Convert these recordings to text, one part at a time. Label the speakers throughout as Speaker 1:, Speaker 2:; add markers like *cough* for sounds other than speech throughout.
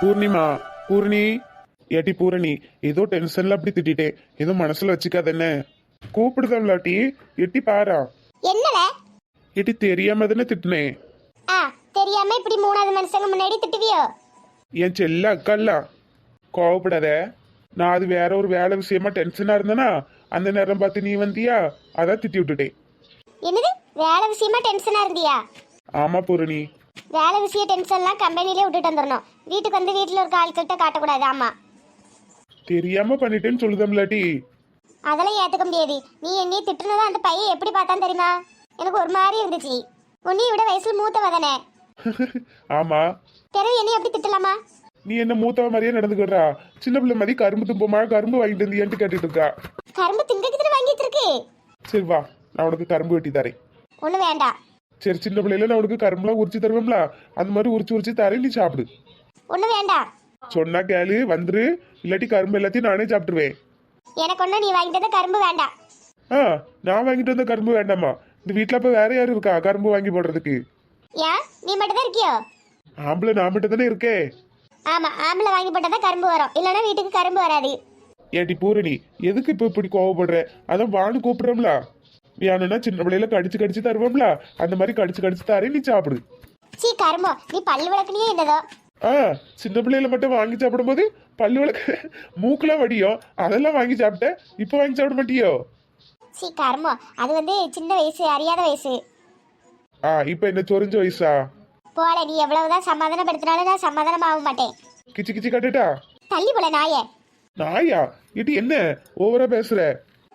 Speaker 1: பூர்ணிமா பூர்ணி ஏட்டி பூரணி. ஏதோ டென்ஷன்ல அப்படி திட்டிட்டேன் ஏதோ மனசுல வச்சுக்காத என்ன? கூப்பிடுதல்லாட்டி எட்டி பாரா?
Speaker 2: என்னல?
Speaker 1: எட்டி தெரியாம தானே திட்டினேன்
Speaker 2: ஆ தெரியாம இப்படி மூணாவது மனுஷங்க முன்னாடி திட்டுவியோ?
Speaker 1: என் செல்ல அக்கல்ல கோவப்படாத. நான் அது வேற ஒரு வேலை விஷயமா டென்ஷனா இருந்தேனா அந்த நேரம் பார்த்து நீ வந்தியா? அதான் திட்டி விட்டுட்டேன்.
Speaker 2: என்னது? வேலை விஷயமா டென்ஷனா இருந்தியா?
Speaker 1: ஆமா பூரணி.
Speaker 2: வேலை விஷய டென்ஷன்லாம் கம்பெனிலே விட்டுட்டு வந்துடணும் வீட்டுக்கு வந்து வீட்டில் இருக்க ஆட்கள்கிட்ட காட்டக்கூடாது ஆமா.
Speaker 1: தெரியாம பண்ணிட்டேன்னு சொல்லுதம்லாட்டி.
Speaker 2: அதெல்லாம் ஏத்துக்க முடியாது. நீ என்னைய திட்டுனதா அந்த பையன் எப்படி பார்த்தான் தெரியுமா? எனக்கு ஒரு மாதிரி இருந்துச்சு. உன்னைய விட வயசுல மூத்தவ தானே. *laughs*
Speaker 1: ஆமா.
Speaker 2: பிறகு என்னைய எப்படி திட்டலாமா?
Speaker 1: நீ என்ன மூத்தவ மாதிரியே நடந்துக்கிறா சின்ன பிள்ளை மாதிரி கரும்பு தும்பமா கரும்பு வாங்கிட்டு வந்தியான்ட்டு கேட்டுட்டு இருக்கா
Speaker 2: கரும்பு திங்கக்கு தானே வாங்கிட்டு இருக்கு
Speaker 1: சரி வா நான் உனக்கு கரும்பு வெட்டி தரேன்.
Speaker 2: ஒண்ணு வேண்டாம்.
Speaker 1: சரி சின்ன பிள்ளையில நான் உனக்கு கரும்புலாம் உரிச்சு தருவேன்ல அந்த மாதிரி உரிச்சு உரிச்சு தரேன் நீ சாப்பிடு.
Speaker 2: ஒண்ணு வேண்டாம்
Speaker 1: சொன்னா கேளு வந்துரு. இல்லாட்டி கரும்பு எல்லாத்தையும் நானே சாப்பிட்டுருவேன்.
Speaker 2: எனக்கு ஒண்ணு நீ வாங்கிட்டு வந்த கரும்பு வேண்டாம்
Speaker 1: ஆ நான் வாங்கிட்டு வந்த கரும்பு வேண்டாமா இந்த வீட்டில் அப்போ வேற யாரும் இருக்கா? கரும்பு வாங்கி போடுறதுக்கு.
Speaker 2: ஏன் நீ மட்டும் தான் இருக்கியோ?
Speaker 1: ஆம்பளை நான் மட்டும் தானே இருக்கேன்.
Speaker 2: ஆமா ஆம்பளை வாங்கி போட்டாதான் கரும்பு வரும். இல்லைன்னா வீட்டுக்கு கரும்பு வராது.
Speaker 1: ஏட்டி பூரணி எதுக்கு இப்போ இப்படி கோவப்படுற? அதான் வான்னு கூப்பிடுறோம்ல. வேணும்னா சின்ன பிள்ளையில கடிச்சு கடிச்சு தருவோம்ல. அந்த மாதிரி கடிச்சு கடிச்சு தரேன் நீ சாப்பிடு.
Speaker 2: சீ கரும்போ. நீ பல்லு விளக்குனியே என்னதோ?
Speaker 1: ஆ சின்ன பிள்ளையில மட்டும் வாங்கி சாப்பிடும்போது பல்லு விளக்கு மூக்கெல்லாம் வடியும். அதெல்லாம் வாங்கி சாப்பிட்ட இப்போ வாங்கி சாப்பிட மாட்டியோ?
Speaker 2: சீ கரும்போ அது வந்து சின்ன வயசு அறியாத வயசு.
Speaker 1: ஆ இப்போ என்ன சொரிஞ்ச வயசா?
Speaker 2: போல நீ எவ்வளவுதான் சமாதானப்படுத்தினாலும் நான் சமாதானம் ஆக மாட்டேன்.
Speaker 1: கிச்சு கிச்சு கட்டுட்டா?
Speaker 2: தள்ளி போல நாயே.
Speaker 1: நாயா? இது என்ன? ஓவரா பேசுற.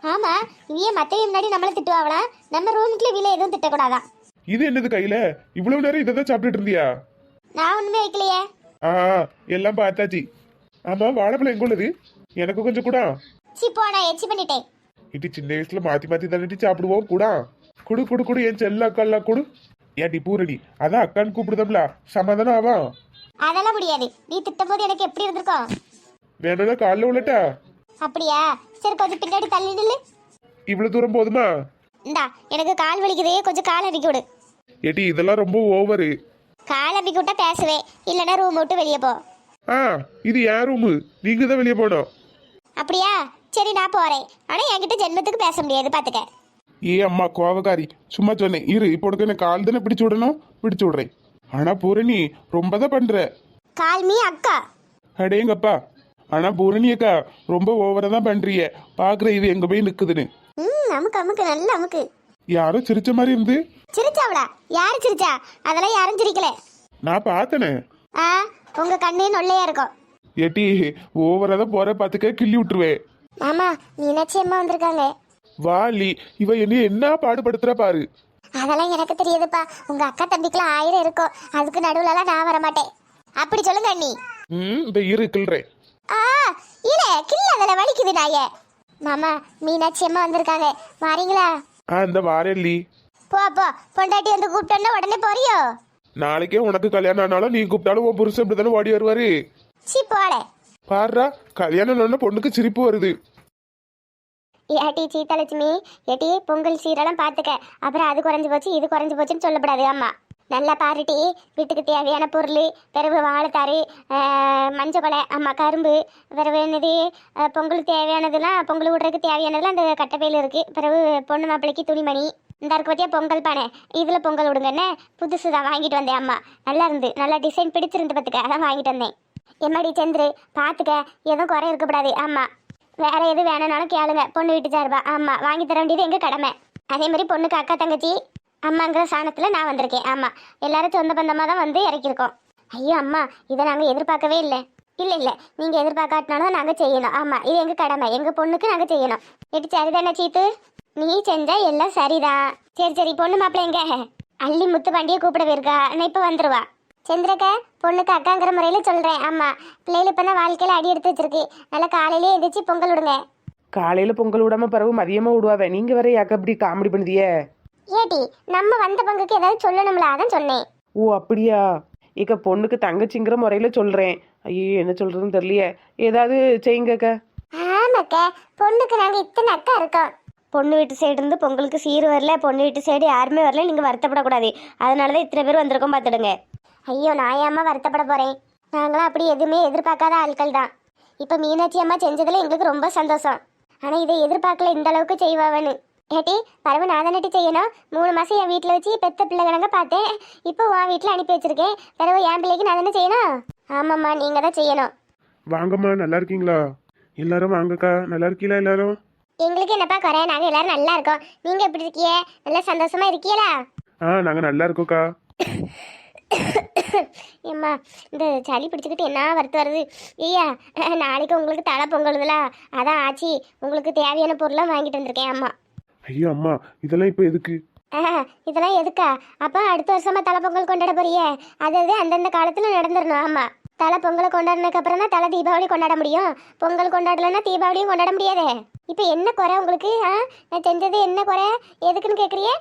Speaker 2: ஆமா இவையே மத்தவங்க முன்னாடி நம்மள திட்டுவாங்களாம் நம்ம ரூமுக்குள்ள வீல எதுவும் திட்டக்கூடாதான்.
Speaker 1: இது என்னது கையில? இவ்வளவு நேரம் இதை தான் சாப்பிட்டுட்டு இருந்தியா?
Speaker 2: நான் ஒண்ணுமே வைக்கலையே.
Speaker 1: ஆ எல்லாம் பார்த்தாச்சு. ஆமா வாழைப்பழம் எங்க உள்ளது? எனக்கு கொஞ்சம் கூட.
Speaker 2: சீ போ நான் எச்சி பண்ணிட்டேன்.
Speaker 1: இட்டி சின்ன வயசுல மாத்தி மாத்தி தள்ளிட்டு சாப்பிடுவோம் கூடா. குடு குடு குடு என் செல்ல அக்கா குடு. ஏன்டி பூரணி அதான் அக்கான்னு கூப்பிடுதம்ல. சமாதானம் ஆவா?
Speaker 2: அதெல்லாம் முடியாது. நீ திட்டும் போது எனக்கு எப்படி இருந்திருக்கும்
Speaker 1: வேணும்னா காலைல உள்ளட்டா.
Speaker 2: அப்படியா? சரி கொஞ்சம் பின்னாடி தள்ளி நில்லு.
Speaker 1: இவ்வளவு தூரம் போதுமா?
Speaker 2: இந்தா எனக்கு கால் வலிக்குதே. கொஞ்சம் கால் அடிக்கி விடு.
Speaker 1: ஏட்டி இதெல்லாம் ரொம்ப ஓவரு
Speaker 2: கால் அடிக்கி விட்டா பேசுவேன். இல்லைன்னா ரூம் விட்டு வெளியே போ.
Speaker 1: ஆ இது யார் ரூமு நீங்க தான் வெளியே போனோம்
Speaker 2: அப்படியா? சரி நான் போறேன். ஆனா என்கிட்ட ஜென்மத்துக்கு பேச முடியாது பாத்துக்க.
Speaker 1: ஏ அம்மா கோவக்காரி. சும்மா சொன்னேன் இரு இப்போ உனக்கு என்ன கால் தானே பிடிச்சு விடணும்? பிடிச்சு விடுறேன். ஆனா பூரணி ரொம்ப தான் பண்ற.
Speaker 2: கால் மீ அக்கா.
Speaker 1: அடேங்கப்பா ஆனா பூரணி அக்கா ரொம்ப ஓவரா தான் பண்றீங்க பாக்குற இது எங்க போய் நிக்குதுன்னு.
Speaker 2: ம் அமுக்கு அமுக்கு நல்ல அமுக்கு.
Speaker 1: யாரோ சிரிச்ச மாதிரி இருந்து
Speaker 2: சிரிச்சாவளா? யாரு சிரிச்சா? அதெல்லாம் யாரும் சிரிக்கல.
Speaker 1: நான் பார்த்தனே.
Speaker 2: ஆ உங்க கண்ணே நொல்லையா இருக்கும்.
Speaker 1: ஏட்டி ஓவரா தான் போற பாத்துக்க கிள்ளி விட்டுருவேன்.
Speaker 2: மாமா மீனாட்சி அம்மா வந்திருக்காங்க.
Speaker 1: வாலி இவ என்ன என்ன பாடுபடுத்துறா பாரு.
Speaker 2: அதெல்லாம் எனக்கு தெரியுதுப்பா. உங்க அக்கா தம்பிக்கெல்லாம் ஆயிரம் இருக்கும். அதுக்கு நடுவுலலாம் நான் வர மாட்டேன் அப்படி சொல்லுங்க அண்ணி.
Speaker 1: ம் இந்த இரு கிள்றேன்
Speaker 2: ஆ இல்ல கில்ல அதில் வலிக்குது நாயே. மாமா மீனாட்சி அம்மா வந்திருக்காங்க. வாரீங்களா?
Speaker 1: ஆ இந்த வாரேல்லி
Speaker 2: போ போ. பொண்டாட்டி வந்து கூப்பிட்டோன்னா உடனே போறியோ?
Speaker 1: நாளைக்கே உனக்கு கல்யாணம் ஆனாலும் நீ கூப்பிட்டாலும் உன் புருஷன் இப்படி தானே ஓடி வருவாரு.
Speaker 2: சி போல
Speaker 1: பாருடா கல்யாணம் பொண்ணுக்கு சிரிப்பு வருது.
Speaker 2: ஏட்டி சீத்தலட்சுமி ஏட்டி பொங்கல் சீரெல்லாம் பார்த்துக்க. அப்புறம் அது குறைஞ்சு போச்சு இது குறைஞ்சு போச்சுன்னு சொல்லக்கூடாது ஆமா நல்லா பாருட்டி வீட்டுக்கு தேவையான பொருள் பிறகு வாழைத்தாரு மஞ்சள் கொலை ஆமா கரும்பு பிறகு என்னது பொங்கலுக்கு தேவையானதுலாம் பொங்கல் விடுறதுக்கு தேவையானதுலாம் அந்த கட்டப்பையில் இருக்குது பிறகு பொண்ணு மாப்பிள்ளைக்கு துணிமணி. இந்த இருக்கு பொங்கல் பானை. இதில் பொங்கல் விடுங்கன்னு புதுசு தான் வாங்கிட்டு வந்தேன் அம்மா. நல்லா இருந்து நல்லா டிசைன் பிடிச்சிருந்து பார்த்துக்க அதான் வாங்கிட்டு வந்தேன். எம்மாடி சந்திரு பார்த்துக்க எதுவும் குறை இருக்கக்கூடாது ஆமாம் வேற எது வேணும்னாலும் கேளுங்க பொண்ணு வீட்டு சார்பா. ஆமாம் வாங்கி தர வேண்டியது எங்கள் கடமை? அதே மாதிரி பொண்ணுக்கு அக்கா தங்கச்சி அம்மாங்கிற சாணத்தில் நான் வந்திருக்கேன் ஆமாம் எல்லாரும் சொந்த பந்தமாக தான் வந்து இறக்கியிருக்கோம். ஐயோ அம்மா இதை நாங்கள் எதிர்பார்க்கவே இல்லை. இல்லை இல்லை. நீங்கள் எதிர்பார்க்காட்டினாலும் நாங்கள் செய்யணும் ஆமாம் இது எங்கள் கடமை? எங்கள் பொண்ணுக்கு நாங்கள் செய்யணும். எட்டு சரிதானே சீத்து? நீ செஞ்சா எல்லாம் சரிதான் சரி சரி பொண்ணு மாப்பிள்ளை எங்க? அள்ளி முத்து பாண்டிய கூப்பிட போயிருக்கா. நான் இப்ப வந்துருவா. சந்திரக்கா பொண்ணுக்கு அக்காங்கிற முறையில சொல்றேன். ஆமா பிள்ளைகள் இப்பதான் வாழ்க்கையில அடி எடுத்து வச்சிருக்கு. நல்லா காலையிலேயே எந்திரிச்சு பொங்கல் விடுங்க.
Speaker 3: காலையில பொங்கல் விடாம பிறகு மதியமா விடுவாவே. நீங்க வேற யாக்க அப்படி காமெடி பண்ணுதியே
Speaker 2: ஏடி நம்ம வந்த பங்குக்கு ஏதாவது சொல்லணும்ல அதான் சொன்னேன்.
Speaker 3: ஓ அப்படியா? இக்க பொண்ணுக்கு தங்கச்சிங்கிற முறையில சொல்றேன். ஐயோ என்ன சொல்றதுன்னு தெரியலையே. ஏதாவது செய்யுங்கக்க.
Speaker 2: ஆமாக்கா பொண்ணுக்கு நாங்க இத்தனை அக்கா இருக்கோம். பொண்ணு வீட்டு சைடு இருந்து பொங்கலுக்கு சீர் வரல பொண்ணு வீட்டு சைடு யாருமே வரல நீங்க வருத்தப்படக்கூடாது. அதனாலதான் இத்தனை பேர் வந்திருக்கோம் பார்த்துடுங்க. ஐயோ நான் ஏமா வருத்தப்பட போறேன்? நாங்களாம் அப்படி எதுவுமே எதிர்பார்க்காத ஆட்கள் தான். இப்போ மீனாட்சி அம்மா செஞ்சதுல எங்களுக்கு ரொம்ப சந்தோஷம். ஆனால் இதை எதிர்பார்க்கல இந்த அளவுக்கு செய்வாவன்னு. ஏட்டி பரவ நான் தானே செய்யணும்? மூணு மாதம் என் வீட்டில் வச்சு பெத்த பிள்ளை கணங்க பார்த்தேன். இப்போ உன் வீட்டில் அனுப்பி வச்சிருக்கேன். பிறகு என் பிள்ளைக்கு நான் தானே செய்யணும்? ஆமாம்மா நீங்கள் தான் செய்யணும்.
Speaker 1: வாங்கம்மா நல்லா இருக்கீங்களா? எல்லாரும் வாங்கக்கா. நல்லா இருக்கீங்களா எல்லாரும்?
Speaker 2: எங்களுக்கு என்னப்பா குறை? நாங்கள் எல்லாரும் நல்லா இருக்கோம். நீங்கள் எப்படி இருக்கியே நல்லா சந்தோஷமா இருக்கீங்களா?
Speaker 1: ஆ நாங்கள் நல்லா இருக்கோக்கா
Speaker 2: ஏம்மா இந்த சளி பிடிச்சிக்கிட்டு என்ன வருத்து வருது? ஐயா நாளைக்கு உங்களுக்கு தலை பொங்கலுதுல. அதான் ஆச்சி உங்களுக்கு தேவையான பொருளாக வாங்கிட்டு வந்திருக்கேன் அம்மா.
Speaker 1: ஐயோ அம்மா இதெல்லாம் இப்போ எதுக்கு?
Speaker 2: இதெல்லாம் எதுக்கா? அப்போ அடுத்த வருஷமா தலை பொங்கல் கொண்டாட போறியே. அது அது அந்தந்த காலத்தில் நடந்துடணும் ஆமாம் தலை பொங்கலை கொண்டாடினதுக்கு அப்புறம் தான் தலை தீபாவளி கொண்டாட முடியும். பொங்கல் கொண்டாடலைன்னா தீபாவளியும் கொண்டாட முடியாதே. இப்போ என்ன குறை உங்களுக்கு? ஆ? நான் செஞ்சது என்ன குறை? எதுக்குன்னு கேட்குறியே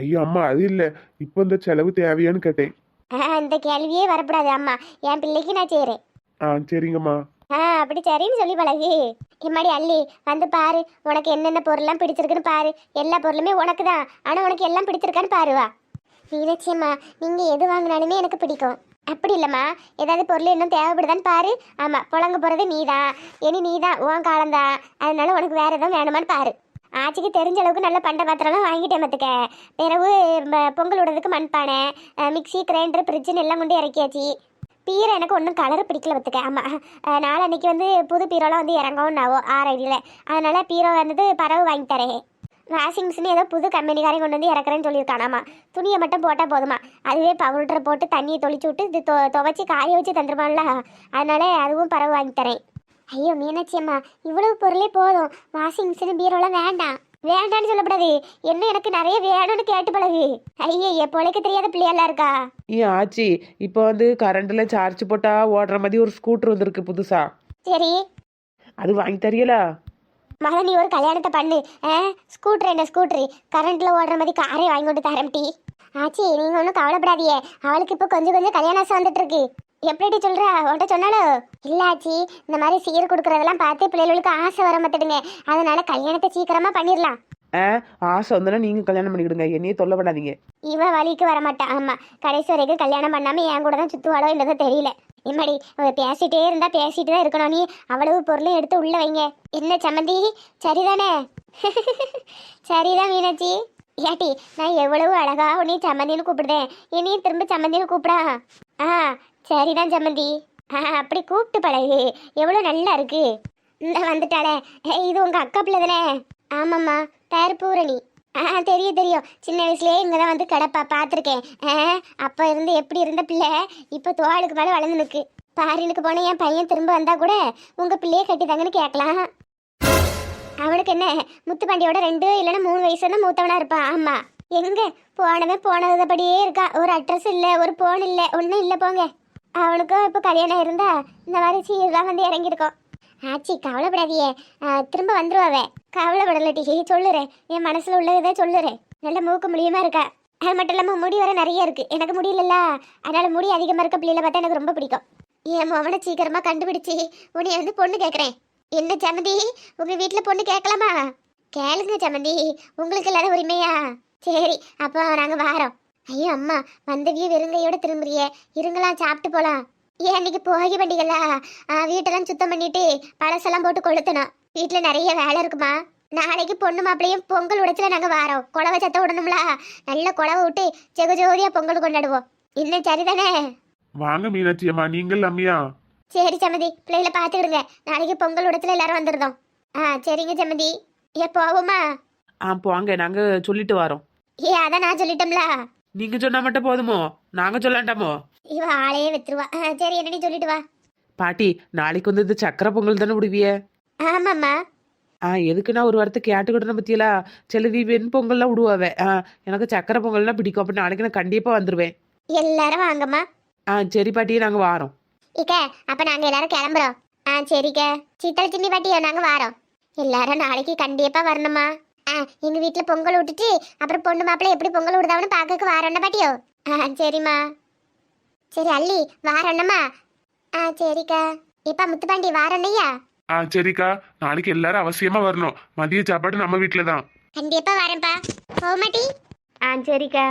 Speaker 1: ஐயோ அம்மா அது இல்லை. இப்போ இந்த செலவு தேவையான்னு கேட்டேன்.
Speaker 2: ஆ இந்த கேள்வியே வரக்கூடாது அம்மா. என் பிள்ளைக்கு நான் செய்கிறேன்
Speaker 1: ஆ சரிங்கம்மா.
Speaker 2: ஆ அப்படி சரின்னு சொல்லி பழகு. இம்மாடி அள்ளி வந்து பாரு. உனக்கு என்னென்ன பொருள்லாம் பிடிச்சிருக்குன்னு பாரு. எல்லா பொருளுமே உனக்கு தான் ஆனால் உனக்கு எல்லாம் பிடிச்சிருக்கான்னு பாருவா மீனாட்சியம்மா நீங்கள் எது வாங்கினாலுமே எனக்கு பிடிக்கும். அப்படி இல்லைம்மா. ஏதாவது பொருள் இன்னும் தேவைப்படுதான்னு பாரு. ஆமாம் புழங்க போகிறது நீ தான் இனி நீ தான் உன் காலம்தான். அதனால உனக்கு வேறு எதுவும் வேணுமான்னு பாரு. ஆச்சிக்கு தெரிஞ்ச அளவுக்கு நல்ல பண்ட பாத்திரம்லாம் வாங்கிட்டேன் பார்த்துக்க பிறகு பொங்கல் விடுறதுக்கு மண்பானை மிக்சி மிக்ஸி கிரைண்டர் ஃப்ரிட்ஜுன்னு எல்லாம் கொண்டு இறக்கியாச்சு. பீரை எனக்கு ஒன்றும் கலர் பிடிக்கல பார்த்துக்க ஆமாம் நாளன்னைக்கு வந்து புது பீரோலாம் வந்து இறங்கவும் நாவோ ஆறடியில் அதனால பீரோ வந்தது பறவை வாங்கி தரேன். வாஷிங் மிஷின் ஏதோ புது கம்பெனிக்காரையும் கொண்டு வந்து இறக்குறேன்னு சொல்லியிருக்கானாமா. துணியை மட்டும் போட்டால் போதுமா? அதுவே பவுடரை போட்டு தண்ணியை தொளிச்சு விட்டு இது துவைச்சி காய வச்சு தந்துருமான்ல அதனால அதுவும் பறவை வாங்கி தரேன். ஐயோ மீனாட்சி அம்மா இவ்வளவு பொருளே போதும். வாஷிங் மிஷின் பீரோலாம் வேண்டாம். வேண்டான்னு சொல்லக்கூடாது என்ன எனக்கு நிறைய வேணும்னு கேட்டு பழகு. ஐயே என் பொழைக்க தெரியாத பிள்ளையெல்லாம் இருக்கா?
Speaker 3: ஏன் ஆச்சி இப்போ வந்து கரண்டில் சார்ஜ் போட்டால் ஓடுற மாதிரி ஒரு ஸ்கூட்டர் வந்திருக்கு புதுசா.
Speaker 2: சரி.
Speaker 3: அது வாங்கி தரியலா
Speaker 2: மகா நீ ஒரு கல்யாணத்தை பண்ணு. ஆ? ஸ்கூட்ரு என்ன ஸ்கூட்ரு கரண்ட்ல ஓடுற மாதிரி காரே வாங்கி கொண்டு தரம் டீ. ஆச்சி நீங்க ஒன்றும் கவலைப்படாதியே அவளுக்கு இப்போ கொஞ்சம் கொஞ்சம் கல்யாணம் ஆசை வந்துட்டு இருக்கு எப்படி சொல்றா? உன்கிட்ட சொன்னாலோ? இல்ல ஆச்சி இந்த மாதிரி சீர் கொடுக்கறதெல்லாம் பார்த்து பிள்ளைகளுக்கு ஆசை வர மாட்டேடுங்க அதனால கல்யாணத்தை சீக்கிரமா பண்ணிடலாம்
Speaker 3: ஆசை வந்தனா நீங்க கல்யாணம் பண்ணிக்கிடுங்க. என்னையே தொல்லப்படாதீங்க
Speaker 2: இவ வழிக்கு வர மாட்டா ஆமா. கடைசி வரைக்கும் கல்யாணம் பண்ணாம என் கூட தான் சுத்துவாளோ இல்லதோ தெரியல. இம்மாடி அவ பேசிட்டே இருந்தா பேசிட்டு தான் இருக்கணும். நீ அவ்வளவு பொருளும் எடுத்து உள்ள வைங்க. என்ன சம்மந்தி? சரிதானே? *laughs* சரிதான் மீனாட்சி. ஏட்டி நான் எவ்வளவு அழகா உன்னை சம்மந்தின்னு கூப்பிடுதேன் இனியும் திரும்ப சம்மந்தின்னு கூப்பிடா. ஆ சரிதான் சம்மந்தி. ஆ அப்படி கூப்பிட்டு பழகு. எவ்வளோ நல்லா இருக்கு. இந்த வந்துட்டாளே. ஏய், இது உங்க அக்கா பிள்ளை தானே? ஆமாம்மா. பேர் பூரணி. ஆ தெரியும் தெரியும். சின்ன வயசுலயே இங்கே தான் வந்து கிடப்பா பார்த்துருக்கேன். அப்போ இருந்து எப்படி இருந்த பிள்ளை? இப்போ தோளுக்கு மேலே வளர்ந்து நிற்கு பாரினுக்கு போன என் பையன் திரும்ப வந்தால் கூட உங்கள் பிள்ளையே கட்டித்தாங்கன்னு கேட்கலாம். அவனுக்கு என்ன முத்துப்பாண்டியோட ரெண்டு இல்லைன்னா மூணு வயசு தான் மூத்தவனா இருப்பான் ஆமாம் எங்க? போனவன் போனதுபடியே இருக்கா. ஒரு அட்ரஸ் இல்லை ஒரு ஃபோன் இல்லை ஒன்றும் இல்லை போங்க. அவனுக்கும் இப்போ கல்யாணம் இருந்தால் இந்த மாதிரி சீரெலாம் வந்து இறங்கியிருக்கோம். ஆச்சி கவலைப்படாதியே. திரும்ப வந்துருவாவே. கவலைப்படலட்டி சொல்லுறேன் என் மனசுல உள்ளதை சொல்லுறேன் நல்ல மூக்கு முடியுமா இருக்கா? அது மட்டும் இல்லாமல் முடி வர நிறைய இருக்கு. எனக்கு முடியலல்ல. அதனால முடி அதிகமாக இருக்க பிள்ளைல பார்த்தா எனக்கு ரொம்ப பிடிக்கும். என் மவனை சீக்கிரமா கண்டுபிடிச்சி உன்னை வந்து பொண்ணு கேட்குறேன் என்ன சமந்தி? உங்க வீட்டில் பொண்ணு கேட்கலாமா கேளுங்க சமந்தி. உங்களுக்கு இல்லாத உரிமையா? சரி அப்போ நாங்கள் வாரோம். ஐயோ அம்மா வந்தவியே வெறுங்கையோட திரும்புறியே. இருங்களாம் சாப்பிட்டு போலாம். ஏன் இன்னைக்கு போகி பண்டிகைல வீட்டெல்லாம் சுத்தம் பண்ணிட்டு பழசெல்லாம் போட்டு கொளுத்தணும் வீட்டுல நிறைய வேலை இருக்குமா? நாளைக்கு பொண்ணு மாப்பிளையும் பொங்கல் உடைச்சல நாங்க வாரோம். குழவை சத்த விடணும்ல. நல்ல குழவை விட்டு ஜெக ஜோதியா பொங்கல் கொண்டாடுவோம். இன்னும் சரிதானே?
Speaker 1: வாங்க மீனாட்சி அம்மா நீங்கள் அம்மியா
Speaker 2: சரி சம்மதி பிள்ளைகளை பார்த்துக்கிடுங்க நாளைக்கு பொங்கல் உடைச்சல எல்லாரும் வந்துருந்தோம் ஆ சரிங்க சம்மதி ஏ போவோமா?
Speaker 3: ஆ போங்க. நாங்கள் சொல்லிட்டு வரோம்.
Speaker 2: ஏ அதான் நான் சொல்லிட்டோம்ல.
Speaker 3: நீங்கள் சொன்னால் மட்டும் போதுமோ? நாங்கள் சொல்லாண்டாமோ?
Speaker 2: இவ ஆளையே வித்துருவா. சரி என்னடி சொல்லிட்டு வா.
Speaker 3: பாட்டி நாளைக்கு வந்து இது சக்கரை பொங்கல் தானே விடுவிய?
Speaker 2: ஆமாம்மா.
Speaker 3: ஆ எதுக்கு நான் ஒரு வாரத்தை கேட்டுக்கிட்டேன் பத்தியலா? செலவி வெண் பொங்கல்லாம் விடுவாவே. ஆ எனக்கு சக்கரை பொங்கல்லாம் பிடிக்கும். அப்போ நாளைக்கு நான் கண்டிப்பாக வந்துடுவேன்
Speaker 2: எல்லாரும் வாங்கம்மா.
Speaker 3: ஆ சரி பாட்டி நாங்கள் வாரோம்.
Speaker 2: இக்க அப்ப நாங்க எல்லாரும் கிளம்புறோம். ஆ சரிக்க. சித்தல் சின்னி பாட்டியோ நாங்க வாரோம். எல்லாரும் நாளைக்கு கண்டிப்பா வரணுமா ஆ எங்க வீட்ல பொங்கல் விட்டுட்டு அப்புறம் பொண்ணு மாப்பிள்ளை எப்படி பொங்கல் விடுதாவன்னு பார்க்க வாரோண்ணா பாட்டியோ? ஆ சரிம்மா. சரி அள்ளி வாரோண்ணம்மா. ஆ சரிக்கா. இப்ப முத்துப்பாண்டி வாரோண்ணையா
Speaker 1: ஆ சரிக்கா. நாளைக்கு எல்லாரும் அவசியமா வரணும். மதிய சாப்பாடு நம்ம வீட்டில தான்
Speaker 2: கண்டிப்பா வரேன்ப்பா. போக மாட்டி
Speaker 3: ஆ சரிக்கா.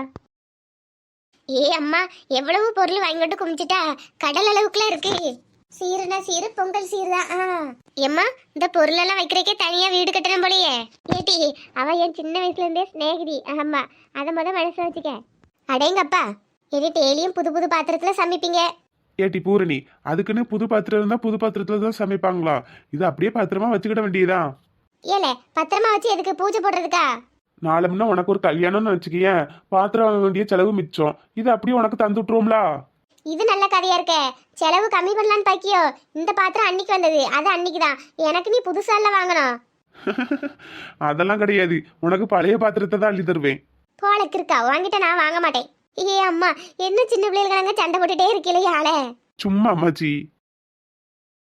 Speaker 2: ஏ அம்மா எவ்வளவு பொருள் வாங்கிட்டு குமிச்சிட்டா? கடல் அளவுக்குலாம் இருக்கு. சீருனா சீரு பொங்கல் சீரு தான் ஆ. எம்மா இந்த பொருள் எல்லாம் வைக்கிறக்கே தனியா வீடு கட்டணும் போலயே. ஏட்டி அவ என் சின்ன வயசுல இருந்தே ஸ்நேகிதி ஆமா அதை முத மனசு வச்சுக்க. அடேங்கப்பா எது டெய்லியும் புது புது பாத்திரத்துல சமைப்பீங்க?
Speaker 1: ஏட்டி பூரணி அதுக்குன்னு புது பாத்திரம் இருந்தா புது பாத்திரத்துல தான் சமைப்பாங்களா? இது அப்படியே பாத்திரமா வச்சுக்கிட வேண்டியதுதான்
Speaker 2: ஏலே பத்திரமா வச்சு எதுக்கு பூஜை போடுறதுக்கா?
Speaker 1: நாளை முன்ன உனக்கு ஒரு கல்யாணம்னு வச்சுக்கேன் பாத்திரம் வாங்க வேண்டிய செலவு மிச்சம். இது அப்படியே உனக்கு தந்து விட்டுருவோம்லா
Speaker 2: இது நல்ல கதையா இருக்க. செலவு கம்மி பண்ணலான்னு பாக்கியோ? இந்த பாத்திரம் அன்னைக்கு வந்தது. அது அன்னைக்கு தான். எனக்கு நீ புதுசால வாங்கணும். *laughs*
Speaker 1: அதெல்லாம் கிடையாது. உனக்கு பழைய பாத்திரத்தை தான் அள்ளி தருவேன்.
Speaker 2: போலக்கு இருக்கா? வாங்கிட்ட நான் வாங்க மாட்டேன். ஏ அம்மா என்ன சின்ன பிள்ளைகளுக்கு சண்டை போட்டுட்டே இருக்கலையே ஆளே.
Speaker 1: சும்மா அம்மாச்சி.